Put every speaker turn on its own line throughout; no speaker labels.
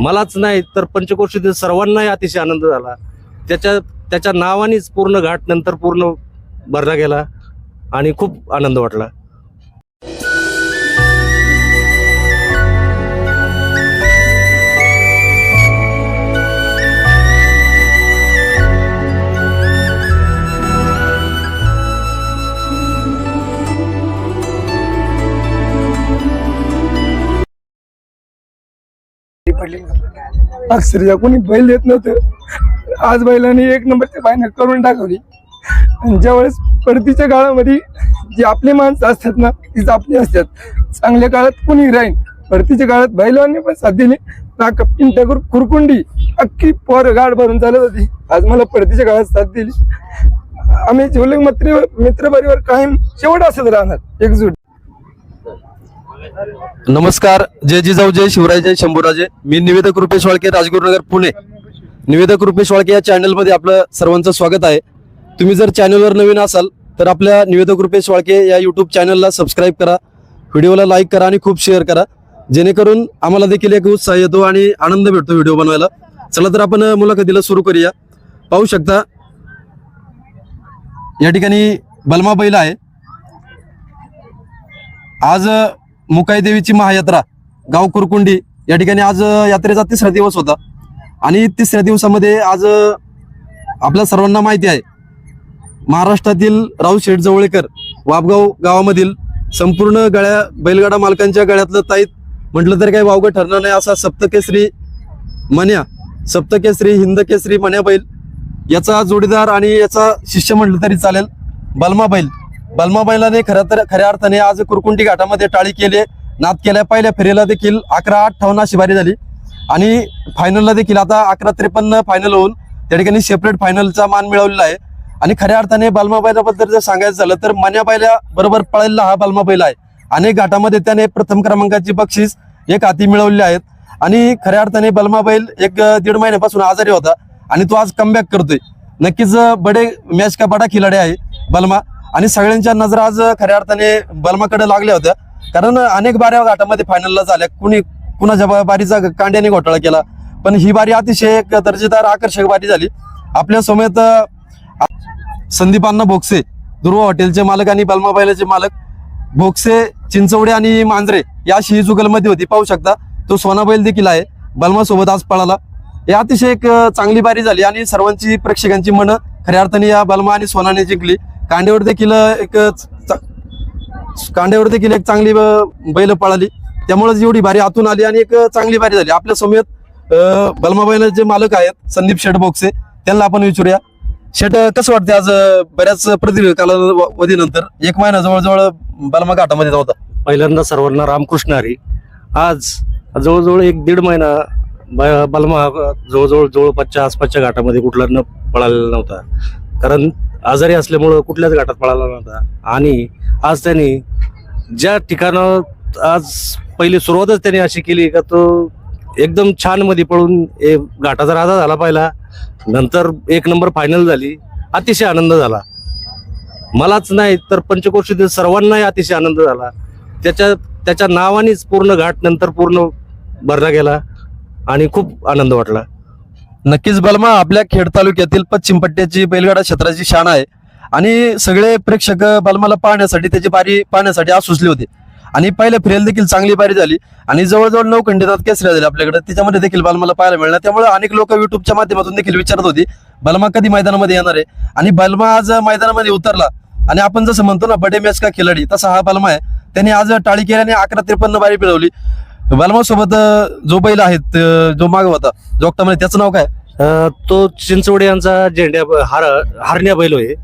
मलाच नाही तर पंचक्रोशीतील सर्वांनाही अतिशय आनंद झाला. त्याच्या त्याच्या नावानेच पूर्ण घाट नंतर पूर्ण भरला गेला आणि खूप आनंद वाटला.
अक्षरशः कोणी बैल देत नव्हतं. आज बैलांनी एक नंबरची फायनल करून टाकवली. आणि ज्यावेळेस परतीच्या काळामध्ये जी आपली माणसं असतात ना तीच आपली असतात. चांगल्या काळात कोणी राहीन? परतीच्या काळात बैलांनी पण साथ दिली. नाक पिंट कुरकुंडी. अख्खी पोर गाड भरून चालत होती. आज मला परतीच्या काळात साथ दिली. आम्ही जेवले मित्र मित्र कायम शेवट असत राहणार. एकजूट.
नमस्कार जय जिजाऊ जय शिवराय जय शंभूराजे. मी निवेदक रुपेश वाळके राजगुरुनगर पुणे. निवेदक रुपेश वाळके या चॅनलमध्ये आपलं सर्वांचं स्वागत आहे. तुम्ही जर चॅनलवर नवीन असाल तर आपल्या निवेदक रुपेश वाळके या यूट्यूब चॅनलला सबस्क्राईब करा व्हिडिओला लाईक करा आणि खूप शेअर करा. जेणेकरून आम्हाला देखील एक उत्साह येतो आणि आनंद भेटतो व्हिडिओ बनवायला. चला तर आपण मुलाखतीला सुरू करूया. पाहू शकता या ठिकाणी बलमा बैल आहे. आज मुकाई देवीची महायात्रा गाव कुरकुंडी या ठिकाणी आज यात्रेचा तिसरा दिवस होता. आणि तिसऱ्या दिवसामध्ये आज आपल्या सर्वांना माहिती आहे महाराष्ट्रातील राऊ शेठ जवळेकर वापगाव गावामधील संपूर्ण गळ्या बैलगाडा मालकांच्या गळ्यातलं ताईत म्हटलं तर काही वावगं ठरणार नाही असा सप्तकेसरी मन्या सप्तकेसरी हिंदकेसरी मन्या बैल याचा जोडीदार आणि याचा शिष्य म्हटलं तरी चालेल बलमा बैल. बलमा बैलाने तर खऱ्या अर्थाने आज कुरकुंटी घाटामध्ये टाळी केले नाद केल्या. पहिल्या फेरीला देखील अकरा अठ्ठावन्न शिबारी झाली. आणि फायनलला देखील आता अकरा त्रेपन्न फायनल होऊन त्या ठिकाणी सेपरेट फायनलचा मान मिळवलेला आहे. आणि खऱ्या अर्थाने बलमा जर सांगायचं झालं तर मन्या बैला बरोबर पळलेला हा बलमा बैल आहे. अनेक घाटामध्ये त्याने प्रथम क्रमांकाची बक्षीस एक हाती मिळवली आहेत. आणि खऱ्या अर्थाने बलमा बैल एक दीड महिन्यापासून आजारी होता. आणि तो आज कमबॅक करतोय. नक्कीच बडे मॅच का बडा खिलाडी आहे बलमा. आणि सगळ्यांच्या नजरा आज खऱ्या अर्थाने बलमाकडे लागल्या होत्या. कारण अनेक बाऱ्या घाटामध्ये फायनलला झाल्या. कुणी कुणाच्या बारीचा कांड्याने घोटाळा केला. पण ही बारी अतिशय एक दर्जेदार आकर्षक बारी झाली. आपल्या समेत संदीपांना भोगसे दुर्वा हॉटेलचे मालक आणि बलमा बैलाचे मालक भोगसे चिंचवडे आणि मांजरे या शी जुगलमध्ये होती. पाहू शकता तो सोना बैल देखील आहे. बलमा सोबत आज पळाला. हे अतिशय एक चांगली बारी झाली आणि सर्वांची प्रेक्षकांची मनं खऱ्या अर्थाने या बलमा आणि सोनाने जिंकली. कांड्यावर देखील एक कांड्यावर देखील एक चांगली बैल पळाली. त्यामुळे एवढी भारी आतून आली आणि एक चांगली भारी झाली. आपल्या समेत अं, जे मालक आहेत संदीप शेठ बोक्से त्यांना आपण विचारूया. शेट कसं वाटतं आज बऱ्याच प्रदीर्घ कालावधीनंतर एक महिना जवळजवळ बलमा घाटामध्ये होता.
पहिल्यांदा सर्वांना रामकृष्ण हरी. आज जवळजवळ एक दीड महिना बलमा जवळजवळ जवळपासच्या आसपासच्या घाटामध्ये कुठला न पळालेला नव्हता. कारण आजारी असल्यामुळं कुठल्याच घाटात पळाला नव्हता. आणि आज त्यांनी ज्या ठिकाणावर आज पहिली सुरुवातच त्यांनी अशी केली का तो एकदम छानमध्ये पळून ए घाटाचा राजा झाला पहिला. नंतर एक नंबर फायनल झाली. अतिशय आनंद झाला. मलाच नाही तर पंचकोशीतील सर्वांनाही अतिशय आनंद झाला. त्याच्या त्याच्या नावानेच पूर्ण घाट नंतर पूर्ण भरला गेला आणि खूप आनंद वाटला.
नक्कीच बलमा आपल्या खेड तालुक्यातील पश्चिम पट्ट्याची बैलगाडा क्षेत्राची शान आहे. आणि सगळे प्रेक्षक बलमाला पाहण्यासाठी त्याची बारी पाहण्यासाठी आसुसले होते. आणि पहिल्या फेरीला देखील चांगली बारी झाली. आणि जवळजवळ नऊ खंडितात केसऱ्या झाली आपल्याकडे. त्याच्यामध्ये देखील बलमाला पाहायला मिळणार. त्यामुळे अनेक लोक युट्यूबच्या माध्यमातून देखील विचारत होती बलमा कधी मैदानामध्ये येणार आहे? आणि बलमा आज मैदानामध्ये उतरला. आणि आपण जसं म्हणतो ना बडे मॅच का खिलाडी तसा हा बलमा आहे. त्यांनी आज टाळी केल्याने अकरा त्रेपन्न बारी पिळवली. बलमा सोबत जो बैल आहेत जो माग होता जोगटामध्ये त्याचं नाव काय?
अं, तो चिंचवडे यांचा झेंड्या हार हारण्या बैल आहे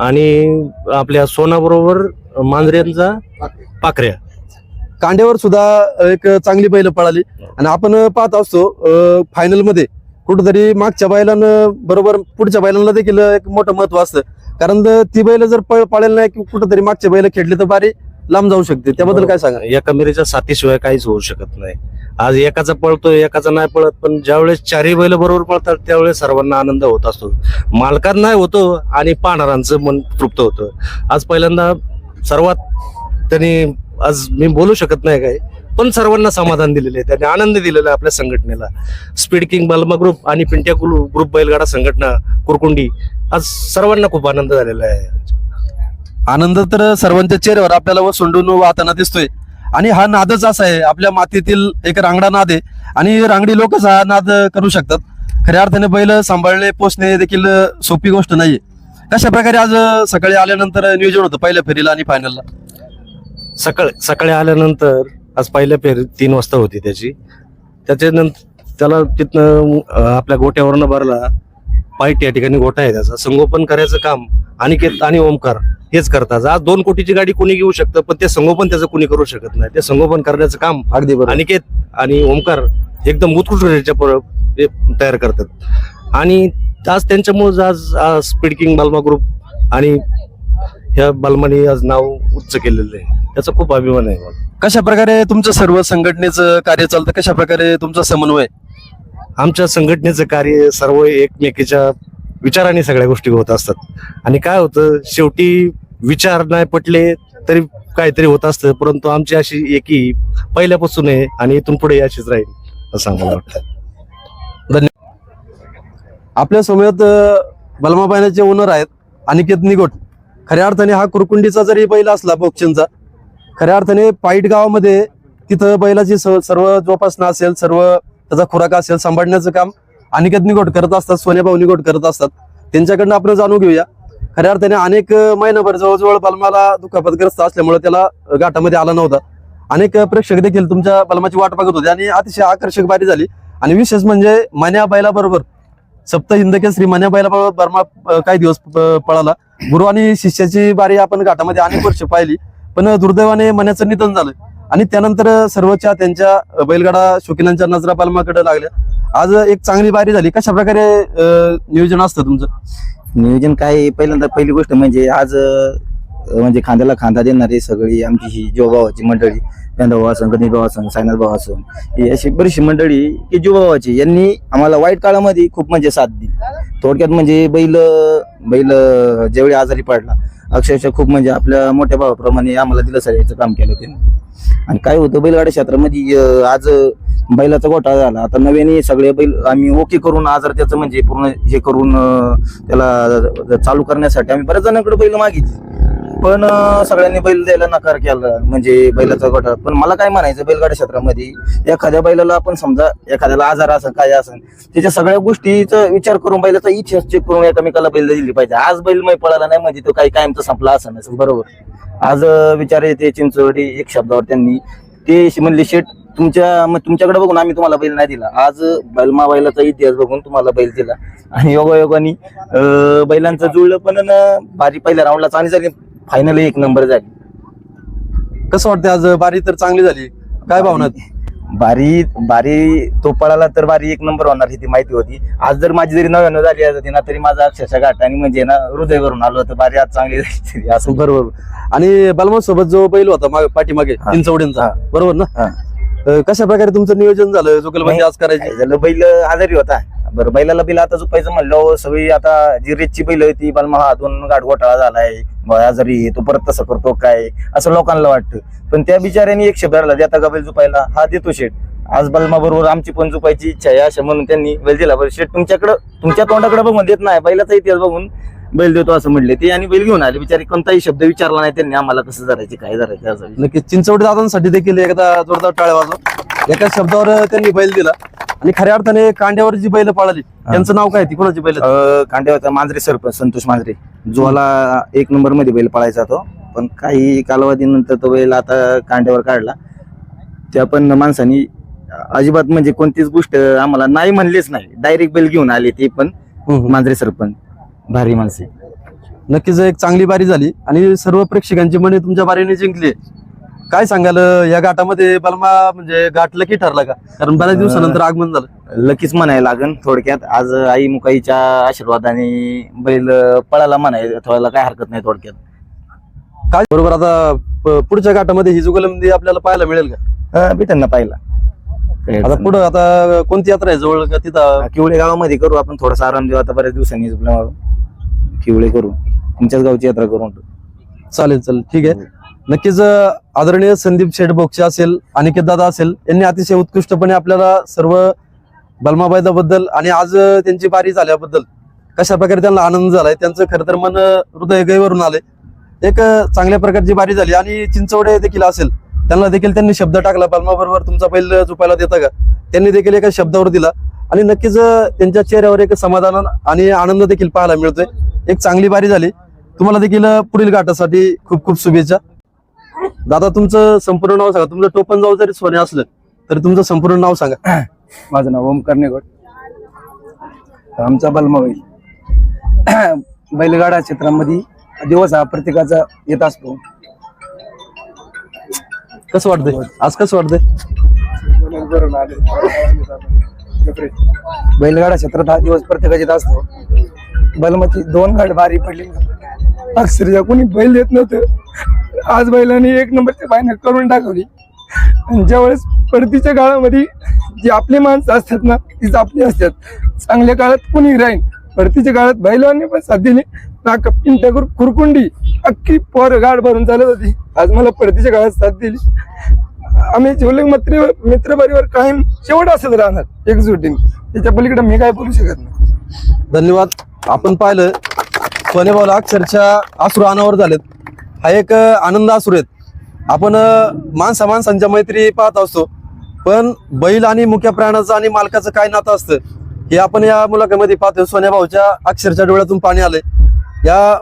आणि आपल्या सोनाबरोबर मांजऱ्यांचा पाखऱ्या.
कांड्यावर सुद्धा एक चांगली बैल पळाली. आणि आपण पाहत असतो फायनलमध्ये कुठेतरी मागच्या बैलानं बरोबर पुढच्या बैलांना देखील एक मोठं महत्त्व असतं. कारण ती बैल जर पळ पाळेल नाही की कुठेतरी मागच्या बैल खेळली तर बारी लांब जाऊ शकते. त्याबद्दल काय सांगा?
एका कमेरीच्या साथीशिवाय काहीच होऊ शकत नाही. आज एकाचा पळतोय एकाचा नाही पळत पण ज्यावेळेस चारही बैल बरोबर पळतात त्यावेळेस सर्वांना आनंद होत असतो. मालकांना होतो आणि पाहणाऱ्यांचं मन तृप्त होतं. आज पहिल्यांदा सर्वात त्यांनी आज मी बोलू शकत नाही काय पण सर्वांना समाधान दिलेलं आहे. त्यांनी आनंद दिलेला आहे आपल्या संघटनेला. स्पीड किंग बल्मा ग्रुप आणि पिंट्या ग्रुप ग्रुप बैलगाडा संघटना कुरकुंडी आज सर्वांना खूप आनंद झालेला आहे.
आनंद तर सर्वांच्या चेहऱ्यावर आपल्याला व सोंडून वाहताना दिसतोय. आणि हा नादच असा आहे आपल्या मातीतील एक रांगडा नाद आहे. आणि रांगडी लोकच हा नाद करू शकतात. खऱ्या अर्थाने बैल सांभाळणे पोचणे देखील सोपी गोष्ट नाहीये. कशा प्रकारे आज सकाळी आल्यानंतर नियोजन होतं पहिल्या फेरीला आणि फायनलला
सकाळ सकाळी आल्यानंतर आज पहिल्या फेरी तीन वाजता होती त्याची. त्याच्यानंतर त्याला तिथनं आपल्या गोट्यावरनं भरला. पाईट या ठिकाणी गोठा आहे त्याचा. संगोपन करायचं काम अनिकेत आणि ओमकार हेच करतात. आज दोन कोटीची गाडी कोणी घेऊ शकतं पण ते संगोपन त्याचं कोणी करू शकत नाही. ते संगोपन करण्याचं काम
अगदी
अनिकेत आणि ओमकार एकदम ते तयार करतात. आणि आज त्यांच्यामुळे आज स्पीड किंग बालमा ग्रुप आणि ह्या बालमाने आज नाव उच्च केलेलं आहे. त्याचा खूप अभिमान आहे
कशा प्रकारे तुमचं सर्व संघटनेचं कार्य चालतं? कशा प्रकारे तुमचा समन्वय?
आमच्या संघटनेचं कार्य सर्व एकमेकीच्या विचाराने सगळ्या गोष्टी होत असतात. आणि काय होतं शेवटी विचार नाही पटले तरी काहीतरी होत असतं परंतु आमची अशी एकी पहिल्यापासून आहे आणि इथून पुढे अशीच राहील असं आम्हाला वाटतं.
आपल्यासमोर बलमाबाईनाचे ओनर आहेत अनिकेत निगोट. खऱ्या अर्थाने हा कुरकुंडीचा जरी बैल असला बोक्चनचा खऱ्या अर्थाने पाईट गावामध्ये तिथं बैलाची स- सर्व जोपासना असेल सर्व त्याचा खुराक असेल सांभाळण्याचं काम अनिकेत निगोट करत असतात सोन्याभाऊ निगोट करत असतात. त्यांच्याकडनं आपण जाणून घेऊया. खऱ्या अर्थाने अनेक महिनाभर जवळजवळ बलमाला दुखापतग्रस्त असल्यामुळे त्याला घाटामध्ये आला नव्हता. अनेक प्रेक्षक देखील तुमच्या बलमाची वाट बघत होते आणि अतिशय आकर्षक बारी झाली. आणि विशेष म्हणजे मान्या बैलाबरोबर सप्त हिंदकेसरी मान्या बैलाबरोबर बर्मा काही दिवस पळाला. गुरु आणि शिष्याची बारी आपण घाटामध्ये अनेक वर्ष पाहिली. पण दुर्दैवाने मनाचं निधन झालं. आणि त्यानंतर सर्वच्या त्यांच्या बैलगाडा शौकीनांच्या नजरा पालमाकडे लागल्या. आज एक चांगली बारी झाली. कशा प्रकारे नियोजन असतं तुमचं?
नियोजन काय आहे? पहिल्यांदा पहिली गोष्ट म्हणजे आज म्हणजे खांद्याला खांदा देणारी सगळी आमची ही जीवभावाची मंडळी भाऊ असं गणेश भाऊ असं सायनाथ भाऊ असं ही अशी बरीचशी मंडळी की जीवभावाची यांनी आम्हाला वाईट काळामध्ये खूप म्हणजे साथ दिली. थोडक्यात म्हणजे बैल बैल ज्यावेळी आजारी पडला अक्षरशः खूप म्हणजे आपल्या मोठ्या भावाप्रमाणे आम्हाला दिलं सर याचं काम केलं त्यांनी. आणि काय होतं बैलगाड्या क्षेत्रामध्ये आज बैलाचा घोटाळा झाला. आता नव्याने सगळे बैल आम्ही ओके करून आजार त्याचं म्हणजे पूर्ण हे करून त्याला चालू करण्यासाठी आम्ही बऱ्याच जणांकडे बैल मागितली. पण अं, सगळ्यांनी बैल द्यायला नकार केला म्हणजे बैलाचा गोठा पण मला काय म्हणायचं बैलगाडा क्षेत्रामध्ये एखाद्या बैलाला आपण समजा एखाद्याला आजार असेल काय असेल त्याच्या सगळ्या गोष्टीचा विचार करून बैलाचा इतिहास चेक करून एकामेकाला बैल दिली पाहिजे. आज बैल मै पळाला नाही म्हणजे तो काही कायमचा संपला असं नसेल बरोबर. आज अं, विचार येते चिंचवडी एक शब्दावर त्यांनी. ते श- म्हणले शेट तुमच्या मग तुमच्याकडे बघून आम्ही तुम्हाला बैल नाही दिला. आज बैलमा बैलाचा इतिहास बघून तुम्हाला बैल दिला. आणि योगायोगाने अं, बैलांचं जुळलं पण न भारी पहिल्या राऊंडला चांगली झाली. फायनल एक नंबर झाली.
कसं वाटतं आज बारी तर चांगली झाली? काय भावना?
बारी बारी तो पळाला तर बारी एक नंबर होणार ही ती माहिती होती. आज जर माझी जरी नव्याण्णव झाली असती ना तरी माझा अक्षरशः घाट आणि म्हणजे ना हृदय करून आलो होतं बारी आज चांगली झाली असं
बरोबर. आणि बलमा सोबत जो बैल होता मागे पाठीमागे
हा.
चिंचवड्यांचा
हा.
बरोबर ना?
हा.
कशा प्रकारे तुमचं नियोजन झालं? जुगलबंदी आज करायची?
झालं बैल आजारी होता. बरं बैलाला बैल आता झोपायचं म्हणलं सगळी आता जी रेतची बैल होती बलमा हा दोन गाठ घोटाळा झालाय. आजारी आहे, तो परत तसं करतो काय? असं लोकांना वाटतं. पण त्या बिचाऱ्याने एक शब्द राहिला देता का बैल झोपायला. हा देतो शेठ. आज बलमा बरोबर आमची पण जुपायची इच्छा आहे अशा म्हणून त्यांनी बैल दिला. बरं शेठ तुमच्याकडं तुमच्या तोंडाकडे बघून देत नाही बैलाचा इतिहास बघून बैल देतो असं म्हणले ते आणि बैल घेऊन आले. बिचारे कोणताही शब्द विचारला नाही त्यांनी आम्हाला कसं करायचे काय करायचे असं
नक्की चिंचवडी दादांसाठी देखील एकदा जोरदार टाळ्या वाजव. एका शब्दावर त्यांनी बैल दिला. आणि खऱ्या अर्थाने कांड्यावर जी बैल पळाली त्यांचं नाव काय ती? कोणाची बैल?
अं, कांड्यावरचा मांजरे सरपंच संतोष मांजरे. जोला एक नंबरमध्ये बैल पळायचा तो. पण काही कालावधीनंतर तो बैल आता कांड्यावर काढला. त्या पण माणसानी अजिबात म्हणजे कोणतीच गोष्ट आम्हाला नाही म्हणलीच नाही. डायरेक्ट बैल घेऊन आले ते पण मांजरे सरपंच भारी माणसे.
नक्कीच एक चांगली बारी झाली. आणि सर्व प्रेक्षकांची मने तुमच्या बारीने जिंकली. काय सांगाल या घाटामध्ये बलमा म्हणजे घाट लकी ठरला का? कारण बऱ्याच दिवसानंतर आगमन झालं.
लकीच म्हणायला लागन थोडक्यात. आज आई मुकाईच्या आशीर्वादाने बैल पळाला म्हणायला थोड्याला काय हरकत नाही थोडक्यात.
काय? बरोबर आता प- पुढच्या घाटामध्ये ही जुगलबंदी आपल्याला पाहायला मिळेल का?
अं, भेटेल ना पाहिला. काही
आता
अडचण
पुढं आता कोणती यात्रा आहे? जवळ का तिथं?
नाही. किवळे गावामध्ये करू आपण थोडासा आराम देऊ. आता बऱ्याच दिवसांनी झोपल्यामुळं. किवळे करू. तुमच्याच गावची यात्रा करू
चालेल चालेल. ठीक आहे. नक्कीच आदरणीय संदीप शेठ बोक्षे असेल अनिकेत दादा असेल यांनी अतिशय उत्कृष्टपणे आपल्याला सर्व बलमाबाईदाबद्दल आणि आज त्यांची बारी झाल्याबद्दल कशा प्रकारे त्यांना आनंद झालाय त्यांचं खरं तर मन अं, हृदय आले एक चांगल्या प्रकारची बारी झाली आणि चिंचवडे देखील असेल त्यांना देखील त्यांनी शब्द टाकला. बलमाबरोबर तुमचा बैल झुपायला देता का? त्यांनी देखील एका शब्दावर दिला. आणि नक्कीच त्यांच्या चेहऱ्यावर एक समाधान आणि आनंद देखील पाहायला मिळतोय. एक चांगली बारी झाली. तुम्हाला देखील पुढील घाटासाठी खूप खूप शुभेच्छा. दादा तुमचं संपूर्ण नाव सांगा. तुमचं टोपण जाऊ जरी सोने असलं तरी तुमचं संपूर्ण नाव सांगा.
माझं नाव ओमकार निगोड आमचा बलमा बैल. बैलगाडा क्षेत्रामध्ये दिवस हा प्रत्येकाचा येत असतो.
कसं वाटतंय? आज कसं वाटतंय?
बैलगाडा क्षेत्रात हा दिवस प्रत्येकाचा येत असतो. बलमाची दोन गाड बारी पडली. अक्षरशः कोणी बैल देत नव्हतं. आज बैलांनी एक नंबरची फायनल करून टाकवली ज्यावेळेस परतीच्या काळामध्ये जी आपली माणसं असतात ना तीच आपली असतात. चांगल्या काळात कोणी राहीन? परतीच्या काळात बैलांनी पण साथ दिली. नाक पिंटाकर कुरकुंडी अख्खी पोर गाड भरून चालत होती. आज मला परतीच्या काळात साथ दिली. आम्ही जेवले मित्र मित्र कायम शेवट असत राहणार एकजुटीने त्याच्या पलीकडे मी काय बोलू शकत नाही.
धन्यवाद. आपण पाहिलं सोनेभाऊला अक्षरशः आसरू अनावर झालेत. हा एक आनंद अश्रू आहेत आपण अं, माणसा माणसांच्या मैत्री पाहत असतो. पण बैल आणि मुख्य प्राण्याचं आणि मालकाचं काय नातं असतं हे आपण या मुलाखतीमध्ये पाहतो सोन्याभाऊच्या अक्षरच्या डोळ्यातून पाणी आलंय. या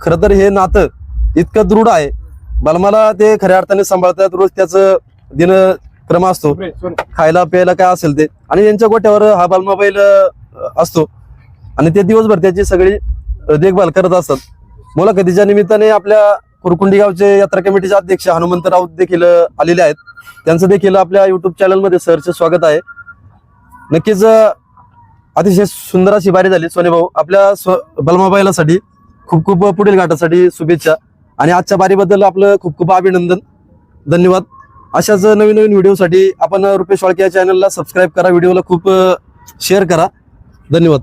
खरं तर हे नातं इतकं दृढ आहे. बलमाला ते खऱ्या अर्थाने सांभाळतात. रोज त्याचं दिनक्रम असतो. खायला प्यायला काय असेल ते. आणि यांच्या गोट्यावर हा बालमा बैल असतो. आणि ते दिवसभर त्याची सगळी देखभाल करत असतात. मुलाखतीच्या निमित्ताने आपल्या कुरकुंडी गावचे यात्रा कमिटीचे अध्यक्ष हनुमंत राऊत देखील आलेले आहेत. त्यांचं देखील आपल्या युट्यूब चॅनलमध्ये सरचे स्वागत आहे. नक्कीच अतिशय सुंदर अशी बारी झाली सोने भाऊ. आपल्या स्व बलमाबाईलासाठी खूप खूप पुढील घाटासाठी शुभेच्छा. आणि आजच्या बारीबद्दल आपलं खूप खूप अभिनंदन. धन्यवाद. अशाच नवीन नवीन व्हिडिओसाठी आपण रुपेश वाळके या चॅनलला सबस्क्राईब करा व्हिडिओला खूप शेअर करा. धन्यवाद.